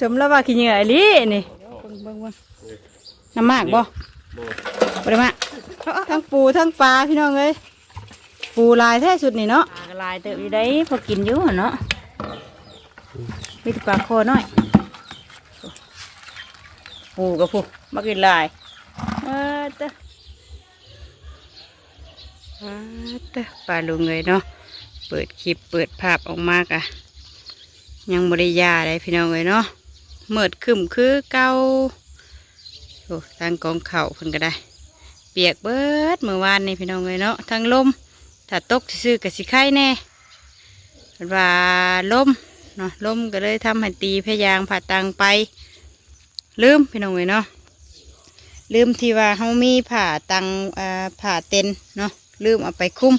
สมแล้วว่าขี้เหงื่ออีหลีนี่เบิ่งเบิ่งเบิ่งน้ำมากบ่บ่บ่ได้มากทั้งปูทั้งปลาพี่น้องเอ้ยปูลายแท้สุดนี่เนาะปลาก็ลายเติบอยู่ได้พอกินอยู่อะเนาะมีแต่ปลาคอน้อยปูกับปูมากินลายเออเต้อเออเต้อปลาลุงเลยเนาะเปิดคลิปเปิดภาพออกมากะยังบริยาได้พี่น้องเลยเนาะ เมิดขึ้มคือเก่าโอ้ทางกองเข่าเพิ่นก็ได้ เปียกเบิดเมื่อวานนี่พี่น้องเลยเนาะทั้งลมถ้าตกซื่อกับสิไข่แน่ว่าลมเนาะลมก็เลยทำให้ตีพยางผ่าตังไป ลืมพี่น้องเลยเนาะลืมที่ว่าเขามีผ่าตังอ่าผ่าเต็นเนาะลืมเอาไปคุ้ม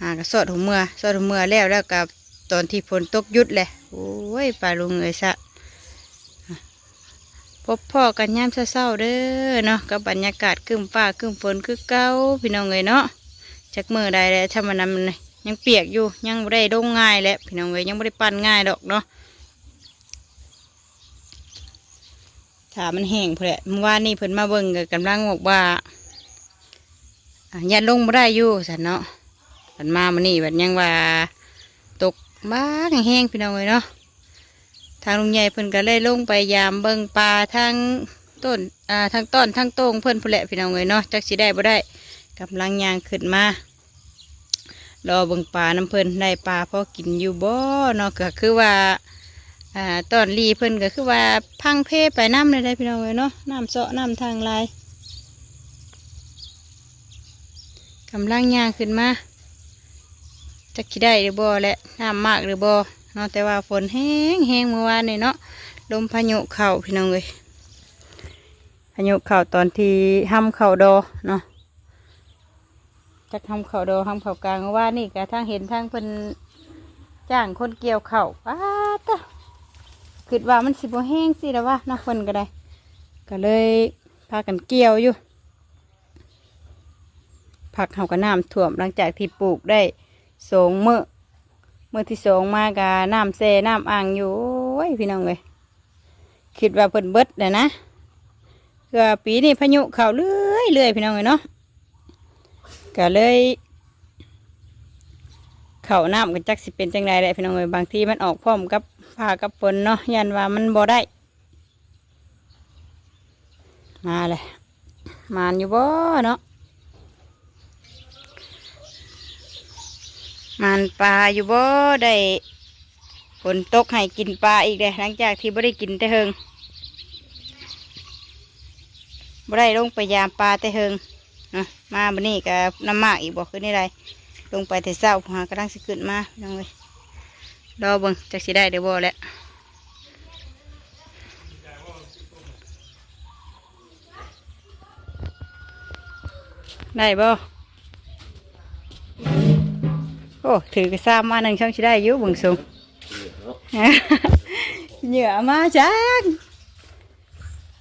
หากระสอดหัวเมื่อสอดหัวเมื่อแล้วแล้วกับตอนที่ฝนตกหยุดเลยโอ้ยปลาลุงเลยซะ พบพ่อกันยามเศร้าเด้อเนาะกับบรรยากาศครึ้มฟ้าครึ้มฝนคือเก้าพี่น้องเลยเนาะจากมือใดแล้วถ้ามันนำมันยังเปียกอยู่ยังไม่ได้ดงง่ายแล้วพี่น้องเลยยังไม่ได้ปั้นง่ายดอกเนาะถามันแห้งเพละเมื่อวานนี้เพิ่นมาเบิ่งก็กำลังบอกว่ายันลงบ่ได้อยู่สันเนาะสันมามันนี่แบบยังว่าตกบ้างแห้งพี่น้องเลยเนาะางลุงใหญ่เพิ่นก็เลยลงไปยามเบิ่งปลาทางต้นอ่าทางต้นทางโต้งเพิ่นพุ่นแหละพี่น้องเลยเนาะจักสิได้บ่ได้กำลังยางขึ้นมารอเบิ่งปลาน้ำเพิ่นได้ปลาพอกินอยู่บ่เนาะก็คือว่าอ่าตอนรีเพิ่นก็คือว่าพังเพไปน้ำเลยได้พี่น้องเลยเนาะน้ำเสาะน้ำทางลายกำลังยางขึ้นมาจะคิได้หรือบ่และน้ำมากหรือบ่ นาะแต่ว่าฝนแห้งแห้งเมื่อวานนี่เนาะลมพายุเข่าพี่น้องเลยพายุเข่าตอนที่ห้ำเข่าดอเนาะจากห้ำเข่าดอห้ำเข่ากลางเมื่อว่านนี่ก็ทางเห็นทางเพิ่นจ้างคนเกี่ยวเข่าวป้าดตะคิดว่ามันสิบแห้งสิแล้วว่านักคนก็ได้ ก็เลยพากันเกี่ยวอยู่ผักเขาก็น้ำท่วมหลังจากที่ปลูกได้สองเมื่อ มื่อที่สองมากะน้ำแซ่น้ำอ่างอยู่โอ้ยพี่น้องเลยคิดว่าเพิ่นเบิดเลยนะคือว่าปีนี้พายุเข้าเรื่อยเรื่อยพี่น้องเลยเนาะก็เลยเข่าน้ำกันจักสิเป็นจังไรแหละพี่น้องเอ้ยบางทีมันออกพร้อมกับผ้ากับฝนเนาะยันว่ามันบ่ได้ มาเลยมานอยู่บ่เนาะ มานปลาอยู่บ่ได้ฝนตกให้กินปลาอีกเลยหลังจากที่บ่ได้กินแต่เฮงบ่ได้ลงไปยามปลาแต่เฮงนะมาบันนี้กับน้ำมากอีกบ่คือนี่ไรลงไปแต่เศร้าหากำลังสิขึ้นมาน้องเลยรอเบิ่งจักสิได้เดี๋ยวบ่แหล้วได้บ่ อ้ถือกระซ้ำมาหนึ่งช่องสิได้อยู่เบิ่งสูงเหยื่อเอามาจัง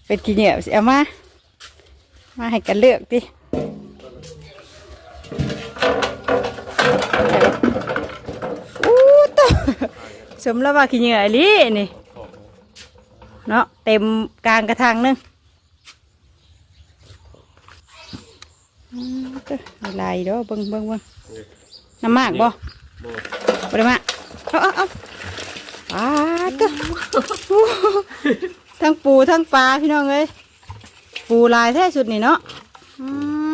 เป็นกี่เหยื่อสิเอามา มาให้กันเลือกดิอู้ตวสมแล้วว่าขี้เหงื่ออีหลีนี่เนาะเต็มกลางกระถางหนึงอืมเด้อลายเด้อเบิ่งเบิ่งเบิ่ง น้ำมากบ่บ่บ่ได้มากเอาเอาเอาปลาตัวทั้งปูทั้งปลาพี่น้องเอ้ยปูลายแท้สุดนี่เนาะอื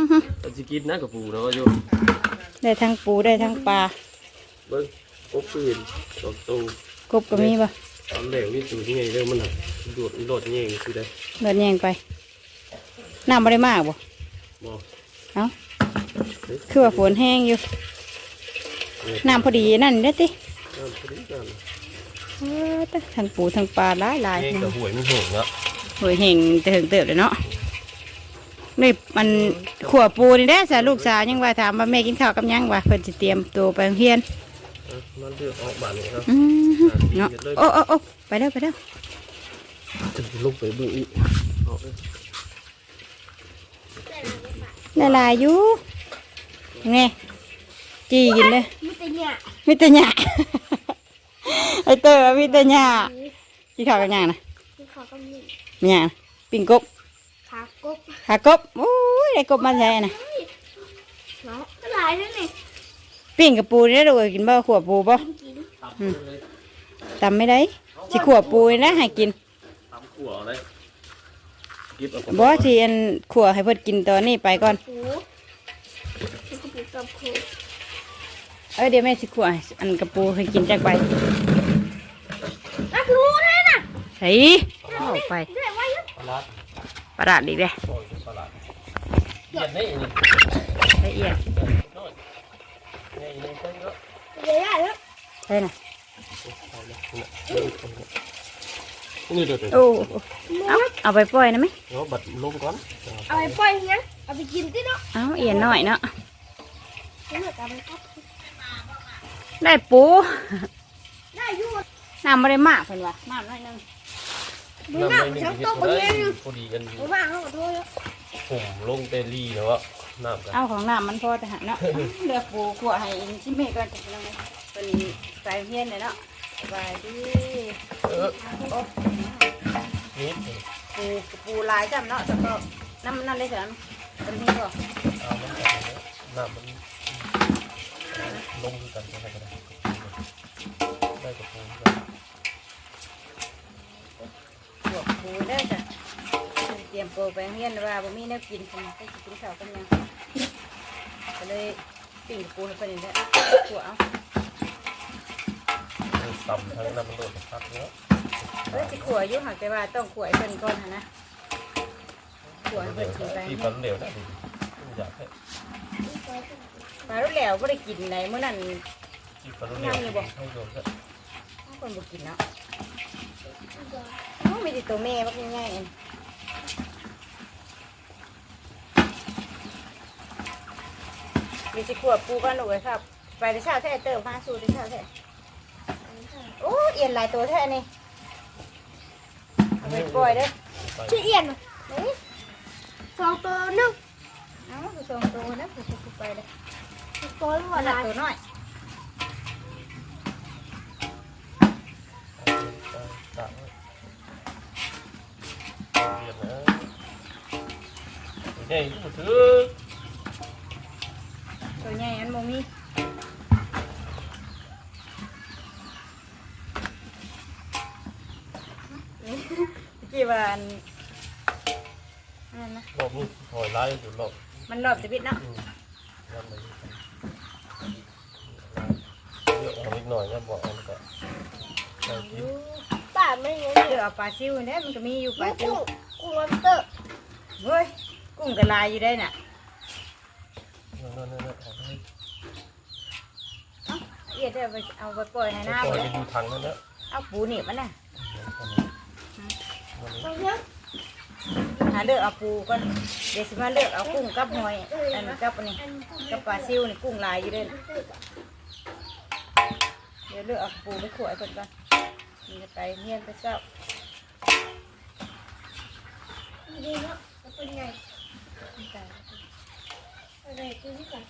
มฮึอันสิกินนะกับปูเนาะโยมได้ทั้งปูได้ทั้งปลาเบิ่งโอ้ปืนตอกตูกบก็มีบ่ตอนแรกนี่ตูที่ไงเรื่องมันน่ะโดดอีโดดนี่เองคือได้เดินแยงไปน้ำไม่ได้มากบ่บ่เอ้าคือว่าฝนแห้งอยู่ น้ำพอดีนั่นเด้อติน้ำพอดีกันเออตะทั้งปูทั้งปลาหลายหลายเองกับหวยมันโหงอะหวยเห่งจะถึงเติบเลยเนาะนี่มันขัวปูนี่แหละสาลูกสาวยังว่าถามว่าแม่กินข้าวกับหยังว่าเพิ่นสิเตรียมตัวไปโรงเรียนอะมันเลือกออกบานนี่ครับอืมเนาะโอ้โอ้โอ้ไปเด้อไปเด้อจะลงไปเบิ่งอีกออกเลยละลายอยู่ไง จีกินเลยมีแต่เนี่ยมีแต่หยาไอเตอร์มีแต่หยากินข้าวกับหยังนะขอกำลังมีหยังปิ้งกบขากบขากบโอ้ยได้กบมาใช่น่ะเนาะก็หลายแล้วนี่ปิ้งกับปูนี่ได้ดูกินบ่ขวบปูบ่กินตับเลยตำไม่ได้สิขวบปูนี่นะให้กินตับขั่วเลยกิบเอาบ่ที่อันขวบให้เพิ่นกินตอนนี้ไปก่อนหูมันก็เป็นกับหู เอ้ยเดี๋ยวแม่สิขวบให้อันกับปูให้กินจักใบนั่นคือหูแท้น่ะใส่เอาไปเดี๋ยวไว้นะปลาร้าประหลาดอีกเด้โอ้ยปลาร้าเย็นนี่นี่ละเอียดน้อยนี่นี่เพิ่งเยอะเดี๋ยวได้แล้วใช่น่ะนี่เดี๋ยวเดี๋ยวโอ้เอาเอาไปปล่อยนะไหมเดี๋ยวบัดลงก่อนเอาไปปล่อยเนี้ยเอาไปกินติเนาะเอาเอียนหน่อยเนาะเดี๋ยวเอา ไปครับได้ปู ได้อยู่น้ำไม่ได้มากเพิ่นว่าน้ำน้อยหนึงมึงน่ะฉันต้องไปเลี้ยงอยู่พอดีกันมึงว่างเขาขอโทษแล้วผมลงเตลี่แล้วอะน้ำกันเอาของน้ำมันพอแต่หาเนาะเลือกปูขวให้ชิมเมก่อนจะเป็นเป็นไปเพี้ยนเลยเนาะสบายดีเออโอ้นิดปูปูลายจำเนาะแต่ก็น้ำนั่นเลยสิเป็นที่ก็เอามันแบบนี้น้ำมัน ลงกันก็ได้ก็ได้ได้กับปูกันพวกปูได้จ้ะเตรียมโปูไปเพี้ยนว่าบ่มีแนวกินเพิ่นไปสิกินข้าวกันยังก็เลยปิ้งปูให้เพิ่นนี่แหละขัวเอาต่ำทั้งน้ำมันโดดพักเนาะเอ้ยสิขัวอยู่หักแต่ว่าต้องขัวให้เพิ่นก่อนนะขัวให้เพิ่นกินไปที่ปันเดียวนะอยากให้ ปลาลูกแหล้วบ่ได้กินไหนมื้อนั้นที่ปันเดียวให้โยมนะคนบ่กินเนาะอ้าวมีแต่ตัวแม่บักง่ายๆเองมีสิขวบปูกันหนูเลยครับ ไปแต่เช้าแท้เติมมาสู่แต่เช้าแท้โอ้เอียนหลายตัวแท้นี่เอาไปปล่อยเด้อชื่อเอียนน่ะเฮ้ยสองตัวนึงเอาไปส่งตัวนะไปส่งไปเลย ตัวละขหัวนาดลายตัวน้อยต่างเรียนน หน่อยนะบอกเอาก็ใส่กินป้าไม่เงี้ยเดี๋ยวเอาปลาซิวเนี่ยมันก็มีอยู่ปลาซิวกุ้งกุ้งลอบสเตอร์เฮ้ยกุ้งกระลายอยู่ได้น่ะนั่นนั่นนั่นเอาไปเอ้าเอียดเอาไปเอาไปปล่อยให้หน้าปไปล่อยเลไปยดูทางนั้นนะเอาปูหนีบมันน่ะตรงเนี้ยหาเลือกเอาปูก่อนเดี๋ยวสิมาเลือกเอากุ้งกับหอยอันกับอันนี้อันกุ้งกับปลาซิวนี่กุ้งลายอยู่เด้น่ะเดี๋ยวเลือกเอาปูไปขวายเพิ่นก่อนมีไปเฮียนไปเศร้าดีเนาะแล้วเป็นไงอะไรคือที่กัน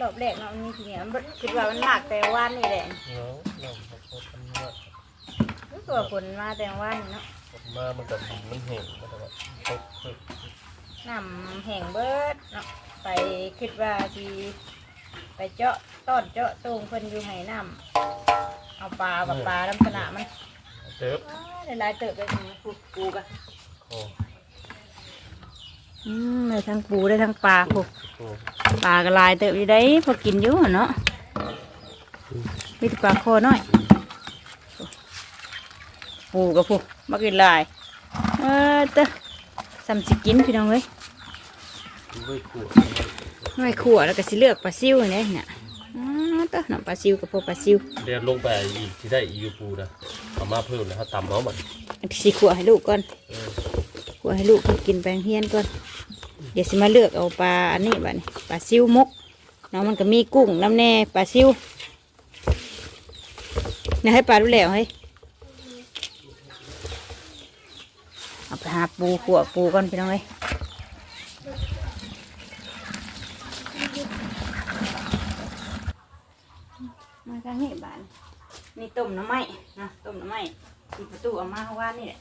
รอบแรกเนาะมันมีทีเนี้ยมันบ่คิดว่ามันมากแต่ว่านนี่แหละเนาะเราพอทำว่ารู้ตัวผลมาแต่ว่านนี่เนาะมามันกับดินมันแห้งก็แต่ว่าเขาเคยน้ำแห้งเบิดเนาะไปคิดว่าสิ ไปเจาะต้อนเจาะตูงเพิ่นอยู่ให้น้ำเอาปลากับปลาน้ำสนะมันเติบอ้าวได้หลายเติบเลยปูปูกันคออืมได้ทั้งปูได้ทั้งปลาปูโอ้ปลาก็หลายเติบอยู่ได้พอกินอยู่หั่นเนาะมีแต่ปลาคอน้อยปูกับปูมากินหลายเออเต้อสำสิกินพี่น้องเว้ย ไม่ขวดหน่วยขั่วแล้วก็สิเลือกปลาซิวนี่เนี่ยอ๋อเต้อน้ำปลาซิวกับพวกปลาซิวเรียนลงไปอีกที่ได้อีกปูนะเอามาเพิ่มนะถ้าตำเอามันสิขั่วให้ลูกก่อนเออขั่วให้ลูกเพิ่นกินแปลงเฮียนก่อน เดี๋ยวสิมาเลือกเอาปลาอันนี้บัดนี้ปลาซิวมกเนาะมันก็มีกุ้งน้ำแน่ปลาซิวเนี่ยให้ปลาดูแล้วให้เอาไปหาปูขั่วปูก่อนพี่น้องเอ้ย ทางนี้บ้านนี่ต้มหน้ำไม้นะต้มหน้ำไม้ปิดประตูออกมาเพราะว่านี่แหละ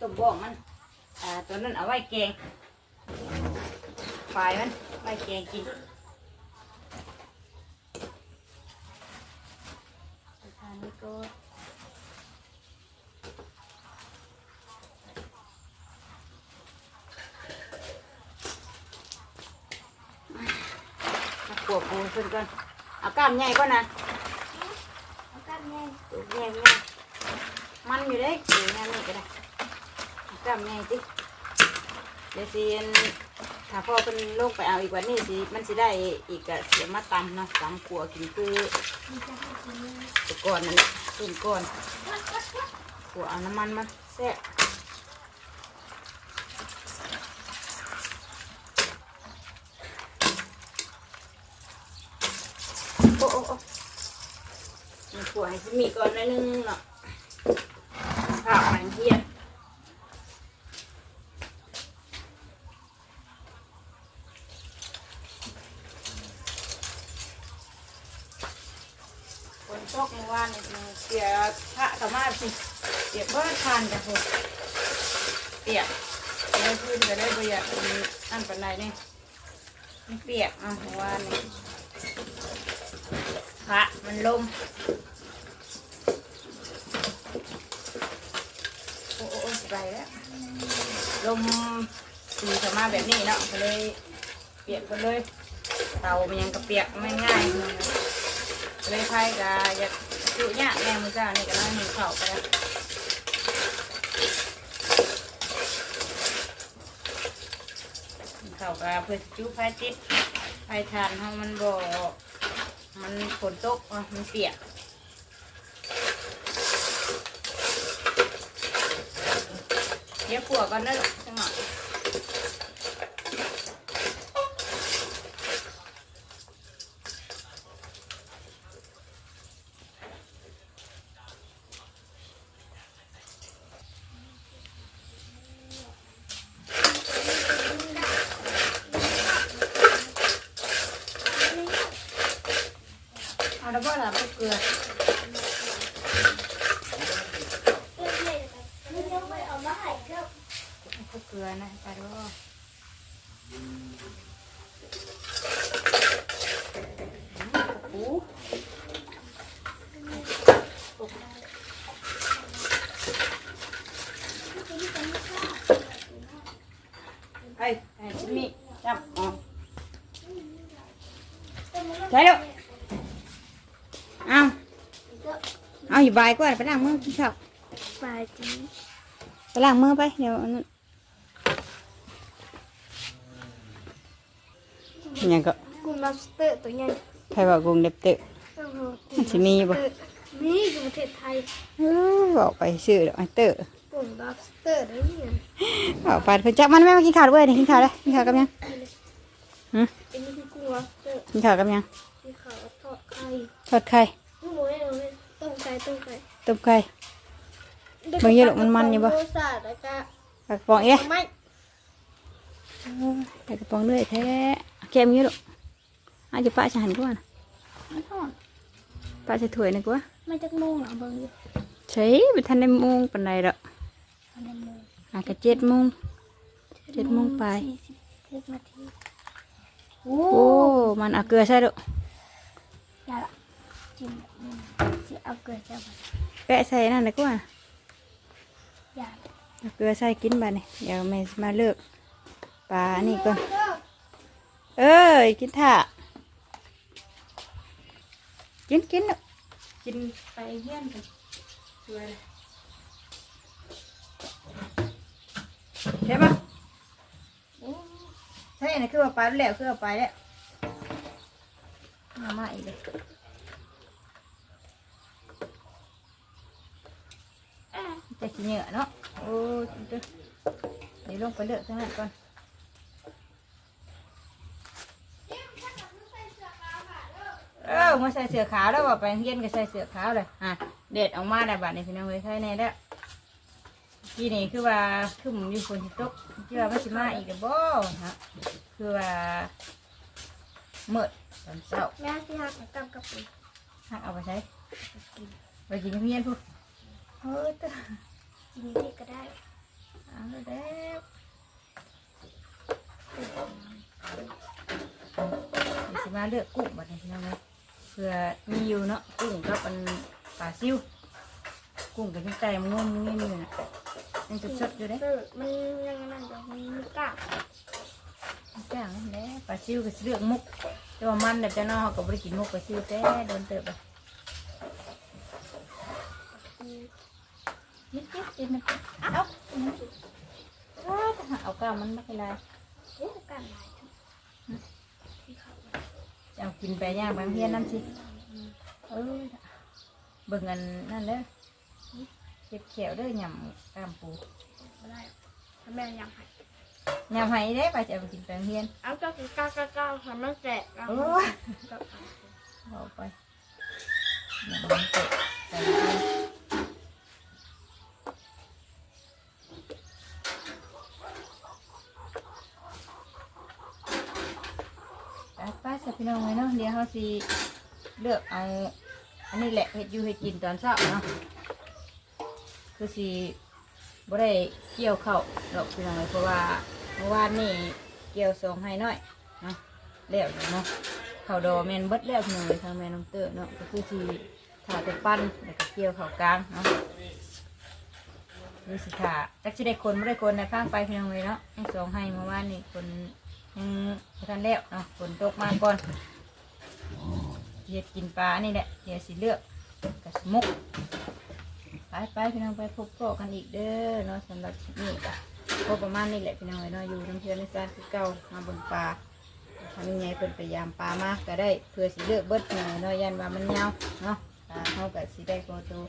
ตัวบอกมันอ่าตัวนั้นเอาไว้แกงปลายมันไว้แกงกินทานนี้ก็มาขวบปูขึ้นก่อนเอากล้ามใหญ่ก่อนนะเอากัน แยงแม่มันอยู่ได้เดี๋ยวงานนี่ก็ได้กล้ามใหญ่จิเดี๋ยวสิถ้าพ่อเป็นโรคไปเอาอีกวันนี้สิมันสิได้อีกเสียมาตำเนาะตำขัวกินคือมีจะให้กินแน่ตัวก่อนนั่นแหละต้นก่อนขัวเอาน้ำมันมาแซ่บโอ้โอ้โอ้มีขัว ให้สิมีก่อนหนิดนึงเนาะข้าวมันเฮียนฝนตกเมื่อวานนี่เปียพระสามารถสิเปียกเบิดทานกันเลยเปียกได้ขึ้นก็ได้ประหยัดมีอันปันใดนี่มันเปียกอะเมื่อวานนี่พระมันลมโอ้โอ้โอ้ไปแล้ว ลมตีเข้ามาแบบนี้เนาะก็เลยเปียกไปเลยเตามันยังกระเปียกไม่ง่ายเลยนะเลยไพ่กาอยากจุเนี่ยแม่มือจ้านี่ก็น้อยหนึ่งเข่าไปแล้วเข่ากาเพื่อจุไพ่ติดไพ่ทานเพราะมันบ่มันฝนตกอะมันเปียก เดี๋ยวขัวก่อนนะลูกจังหวะเอาดับเบิลล่ะพวกเกลือ เพื่อนเลยไม่ยังไม่เอามาให้ก็ พวกเกลือนะไปด้วยโอ้ไอ้ไอ้ชิมิจับอ๋อใช่แล้วเอาเอาอยู่ บายก่อนไปล้างมือกินข้าวปลายจีไปล้างมือไปเดี๋ยวอันนั้นยังก็กุ้ง lobster ตัวใหญ่ใครบอกกรุงเด็บเตะโอ้โหมันสิมีบ่มีอยู่ประเทศไทยเออบอกไปซื้อดอกไม้เตอร์กุ้ง lobster ได้เนี่ยบอกไปเพิ่นจักมันแม่มากินข้าวด้วยนี่กินข้าวเลยกินข้าวกับยังอันนี้คือกุ้ง lobster กินข้าวกับยังที่เขาทอดไข่ ทอดไข่ลูกหมูให้เราเลยต้มไก่ต้มไก่ต้มไข่ เบิ่งอยู่ลูกมันๆอยู่บ่โรสาแล้วก็ปลากระป๋องเอ๊ะ ไม่ปลากระป๋องด้วยแท้แกมอยู่ลูกอาจจะป้าจะหันก่อนไม่ทอดป้าจะถ้วยนึกว่าไม่จักโมงอะเบิ่งอยู่ใช่ไปทันได้โมงปานใดดอกอันนั้นโมงอาจจะเจ็ดโมง เจ็ดโมงไป สี่สิบเจ็ดนาทีโอ้โอ้ มันเอาเกลือใส่ลูกยาละ จิ้มอืมสิเอาเกลือจะมาแปะใส่นั่นเลยกว่ายาเอาเกลือใส่กินบ้านี่เดี๋ยวแม่มาเลือกปลานี่ก่อนเอ้ยกินท่ากินกินลูกกินไปเยี่ยนกันช่วยใช่ปะโอ้ใช่นะคือว่าไปแล้วคือว่าไปแล้วมามาอีกเลย จะขี้เหงื่อเนาะโอ้ยเดี๋ยวเดี๋ยวลงไปเลือกข้างหน้าก่อนเออมาใส่เสื้อขาวแล้วว่าไปเฮียนก็ใส่เสื้อขาวเลยอะเด็ดออกมาได้บัดนี้พี่น้องเอ้ยใครแน่แล้วทีนี้คือว่าคือมันอยู่ฝนสิตกเชื่อว่าสิมาอีกหรือบ่ฮะคือว่าเมื่อตอนเช้าแม่ที่หักกับกับปุ๋ยหักเอาไปใช้ไปกินกับเฮียนพูดเฮ้ยเตอ กินที่ก็ได้เอาแล้วเดี๋ยสิมาเลือกกุ้งบัดนี้พี่น้องเอ้ยเพื่อมีอยู่เนาะกุ้งกับอันปลาซิว กุ้งกับยังไก่มันงมนี่นี่นะยังสดๆอยู่เด้เออมันยังนั่นอยู่มันมีกล้างจ้างนั่นแหละปลาซิวก็สิเลือกมุก แต่ว่ามันแบบจะนอกเขาก็บ่ได้กินมุกปลาซิวแต่โดนเติบไปนิด นิดนิดมันเอาเอาเอาก้ามันไม่เป็นไรเอ๊ะกล้างหลายทั้งที่เขาจะกินไปย่างบางเฮียนน้ำสิเออเบิ่งอันนั่นเลยเจ็บแขวเด้อยำก้ามปูไม่ได้ทำแม่ยังห้ยำไห้ได้ไปจะไปกินไปงเฮียนเอาก็คือก้างกล้างกล้างทำมันแตกก้างโอ้ยก็เอาไปยำมันเตะใส่ไปไปไปสับพี่น้อง เลยเนาะเดี๋ยวเขาสิเลือกเอา อันนี้แหละเห็ดอยู่เห็ดกินตอนเช้าเนาะคือสิบ่ได้เกี่ยวเข้าหรอกพี่น้องเลยเพราะว่าเมื่อวานนี่เกี่ยวสองให้น้อยเนาะแล้วอยู่เนาะเขาดอแมนเบิดแล้วพี่น้อยทางแม่น้องเตอร์เนาะก็คือสิถ่าแต่ปั้นแล้วก็เกี่ยวเขากลางเนาะคือสิถ่าจักสิได้คนไม่ได้คนในข้างไปพี่น้องเลยเนาะทั้สองให้เมื่อวานนี่คนยังบ่ทันแล้วเนาะฝนตกมาก่อน เห็ดกินปลานี่แหละเดี๋ยวสิเลือกกับสมุกไปไปพี่น้องไปพบพ่อกันอีกเด้อเนาะสำหรับคลิปนี้ก็พบประมาณนี้แหละพี่น้องเนาะอยู่น้ำเชื่อในซานคือเก่ามาบนปลาทำยังไงเพิ่นพยายามปลามากก็ได้เพื่อสิเลือกเบิดหน่อยเนาะยันว่ามันยาวเนาะเขาก็สิได้โปรตู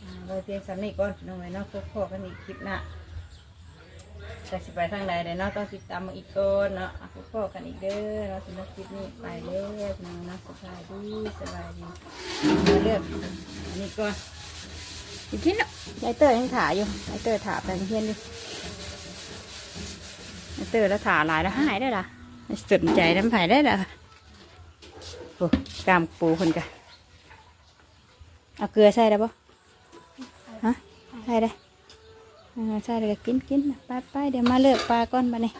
อ่าไว้เพียงสำนี้ก่อนพี่น้องเนาะพบพ่อกันอีกคลิปหน้า จะสิไปทางใดเดี๋ยวเนาะต้องติดตามมาอีกก่อนเนาะอะพบพ่อกันอีกเด้อเนาะสำหรับคลิปนี้ไปแล้วพี่น้องนะสบายดีสบายดีมาเลือกอันนี้ก่อนอีกทีเนาะยายเตอร์ยังถ่ายอยู่ยายเตอร์ถ่าไปเพี้ยนดิยายเตอร์แล้วถ่าหลายแล้วหายได้ละไม่สนใจน้ำไผ่ได้ละโอ้กามปูคนกันเอาเกลือใส่ได้ปะฮะใส่ได้ อ่าใช่เลยก็กินกินไปไปเดี๋ยวมาเลือกปลาก่อนมาเนี่ย